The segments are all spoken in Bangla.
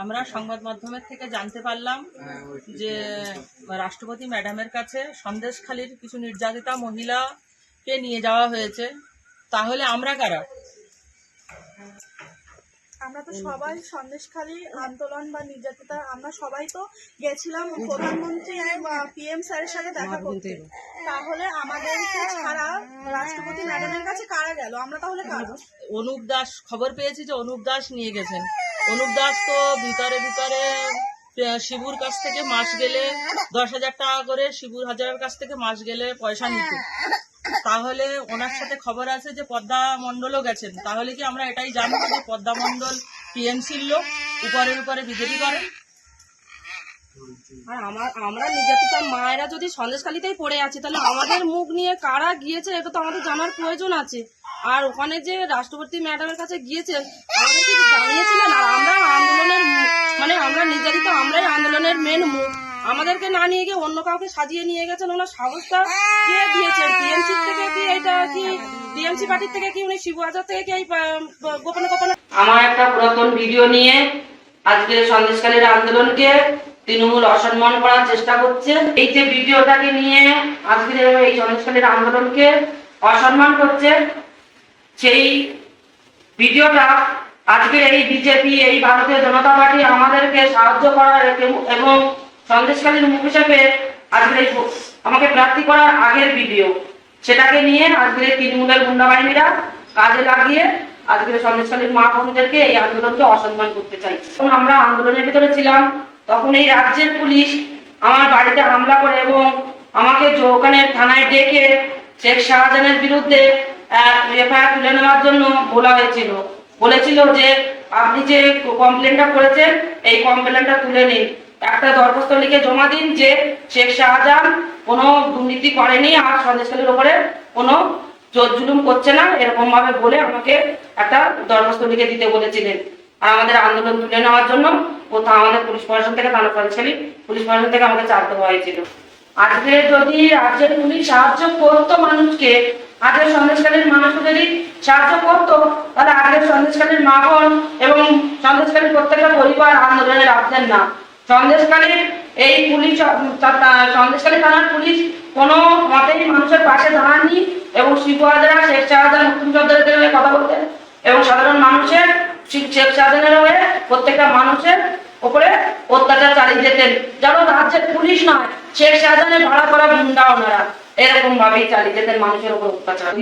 আমরা সংবাদ মাধ্যমের থেকে জানতে পারলাম যে রাষ্ট্রপতি ম্যাডামের কাছে সন্দেশখালীর কিছু নির্যাতিতা মহিলাকে নিয়ে যাওয়া হয়েছে। তাহলে আমরা কারা? আমরা তো সবাই সন্দেশখালী আন্দোলন বা নির্যাতিতা আমরা সবাই তো গেছিলাম প্রধানমন্ত্রী পিএম স্যারের সাথে দেখা করতে। তাহলে আমাদেরকে ছাড়া রাষ্ট্রপতি ম্যাডামের কাছে কারা গেল? আমরা তাহলে কারা? অনুপ দাস খবর পেয়েছি যে অনুপ দাস নিয়ে গেছেন। অনুপ দাস তো ভিতরে ভিতরে শিবুর কাছ থেকে মাস গেলে দশ হাজার টাকা করে শিবুর হাজারের কাছ থেকে মাস গেলে পয়সা নিত। তাহলে ওনার সাথে খবর আছে যে পদ্মা মণ্ডলও গেছেন। তাহলে কি আমরা এটাই জানব যে পদ্মা মণ্ডল টিএমসির লোক? উপরের উপরে বিজেপি করে আমার নির্যাতিতা মায়েরা যদি সন্দেশখালিতেই পড়ে আছি, তাহলে আমাদের মুখ নিয়ে কারা গিয়েছে, এটা তো আমাদের জানার প্রয়োজন আছে। আর ওখানে যে রাষ্ট্রপতি ম্যাডামের কাছে গিয়েছেন মানে আমরা নির্যাতিত, আমরাই আন্দোলনের মেন মুখ। আমাদেরকে না নিয়ে গিয়ে অন্য কাউকে সাজিয়ে নিয়ে গেছেন, ওনার সাহসটা কে দিয়েছেন থেকে কি এটা কি পার্টির থেকে কি উনি শিবু থেকে কি এই গোপনে গোপনে আমার একটা পুরাতন ভিডিও নিয়ে আজকে সন্দেশকালীর আন্দোলনকে তৃণমূল অসম্মান করার চেষ্টা করছে। এই যে ভিডিওটাকে নিয়ে আজকে এই সন্দেশকালীর আন্দোলনকে অসম্মান করছে, সেই ভিডিওটা আজকে এই বিজেপি, এই ভারতীয় জনতা পার্টি আমাদেরকে সাহায্য করার এবং- সন্দেশকালীর মুখ হিসেবে আজকে এই আমাকে প্রার্থী করার আগের ভিডিও। সেটাকে নিয়ে আজকে এই তৃণমূলের গুন্ডা বাহিনীরা কাজে লাগিয়ে আজকে সন্দেশকালীর মা বোনদেরকে এই আন্দোলনকে অসম্মান করতে চাই আমরা আন্দোলনের ভিতরে ছিলাম। তখন এই রাজ্যের পুলিশ আমার বাড়িতে হামলা করে এবং আমাকে যে থানায় ডেকে শেখ শাহজাহানের বিরুদ্ধে এফআইআর তুলে নেওয়ার জন্য বলা হয়েছিল। বলেছিল যে, আপনি যে কমপ্লেনটা করেছেন, এই কমপ্লেনটা তুলে নিন। একটা দরখাস্ত লিখে জমা দিন যে শেখ শাহজাহান কোনো দুর্নীতি করেনি আর সন্দেশকালীর ওপরে কোনো জোর জুলুম করছে না এরকম ভাবে বলে আমাকে একটা দরখাস্ত লিখে দিতে বলেছিলেন। আর আমাদের আন্দোলন তুলে নেওয়ার জন্য কোথাও আমাদের পুলিশ প্রশাসন থেকে থানা সন্দেশকালী পুলিশ প্রশাসন থেকে আমাকে চাপ দেওয়া হয়েছিল। আজকে যদি রাজ্যের পুলিশ সাহায্য করতো মানুষকে, আজকের সন্দেশকালীর মানুষকে যদি সাহায্য করতো, তাহলে আজকের সন্দেশকালীর মা বোন এবং সন্দেশকালীর প্রত্যেকটা পরিবার আন্দোলনে রাখতেন না। সন্দেশকালীর এই পুলিশ তা- তা- সন্দেশকালী থানার পুলিশ কোনো মতেই মানুষের পাশে দাঁড়াননি এবং শিবু হাজারা, শেখ শাহজাহান মুক্তিযোদ্ধাদের হয়ে কথা বলতেন এবং সাধারণ শিখ- হয়ে প্রত্যেকটা মানুষের অত্যাচার চালিয়ে যেতেন। রাজ্যের পুলিশ নয় শেখ ভাড়া করা গুন্ডা ওনারা এরকম ভাবেই চালিয়ে যেতেন মানুষের উপর অত্যাচার।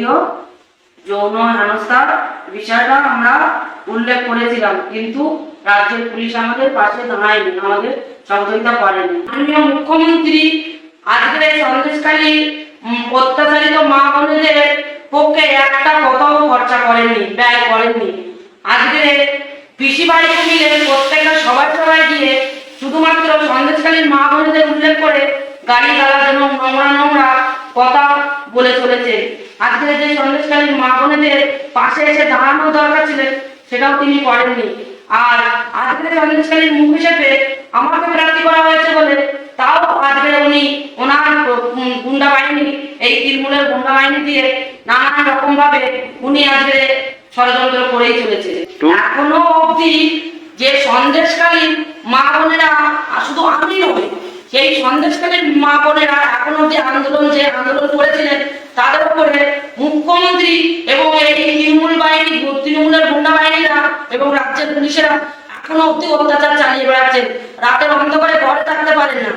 যৌন হেনস্থার বিষয়টা আমরা উল্লেখ করেছিলাম, কিন্তু রাজ্যের পুলিশ আমাদের পাশে দাঁড়ায়নি, আমাদের সহযোগিতা করেনি। মাননীয় মুখ্যমন্ত্রী আজকে সন্দেশকালী অত্যাচারিত মা বোনেদের পক্ষে একটা কথাও খরচা করেননি, ব্যয় করেননি। আজকে পিসি বাড়িতে মিলে প্রত্যেকটা সবাই সবাই গিয়ে শুধুমাত্র সন্দেশকালীন মা বোনেদের উল্লেখ করে গাড়ি গালা এবং নোংরা নোংরা কথা বলে চলেছে। আজকে যে সন্দেশকালীন মা বোনেদের পাশে এসে দাঁড়ানো দরকার ছিলেন সেটাও তিনি করেননি। আর আজকে সন্দেশকালীন মুখ হিসেবে আমাকে প্রার্থী করা হয়েছে বলে, তাও আজকে উনি ওনার গুন্ডা বাহিনী, এই তৃণমূলের গুন্ডা বাহিনী দিয়ে নানান রকম ভাবে উনি আজকে ষড়যন্ত্র করেই চলেছে। এখনও অবধি যে সন্দেশকালীন মা বোনেরা শুধু আমি নই সেই সন্দেশকালীন মা বোনেরা এখন অব্দি আন্দোলন যে আন্দোলন করেছিলেন তাদের উপরে মুখ্যমন্ত্রী এবং এই তৃণমূল বাহিনী তৃণমূলের গুন্ডা বাহিনীরা এবং রাজ্যের পুলিশেরা এখনও অব্দি অত্যাচার চালিয়ে বেড়াচ্ছেন রাতের অন্ধকারে ঘরে থাকতে পারেন না।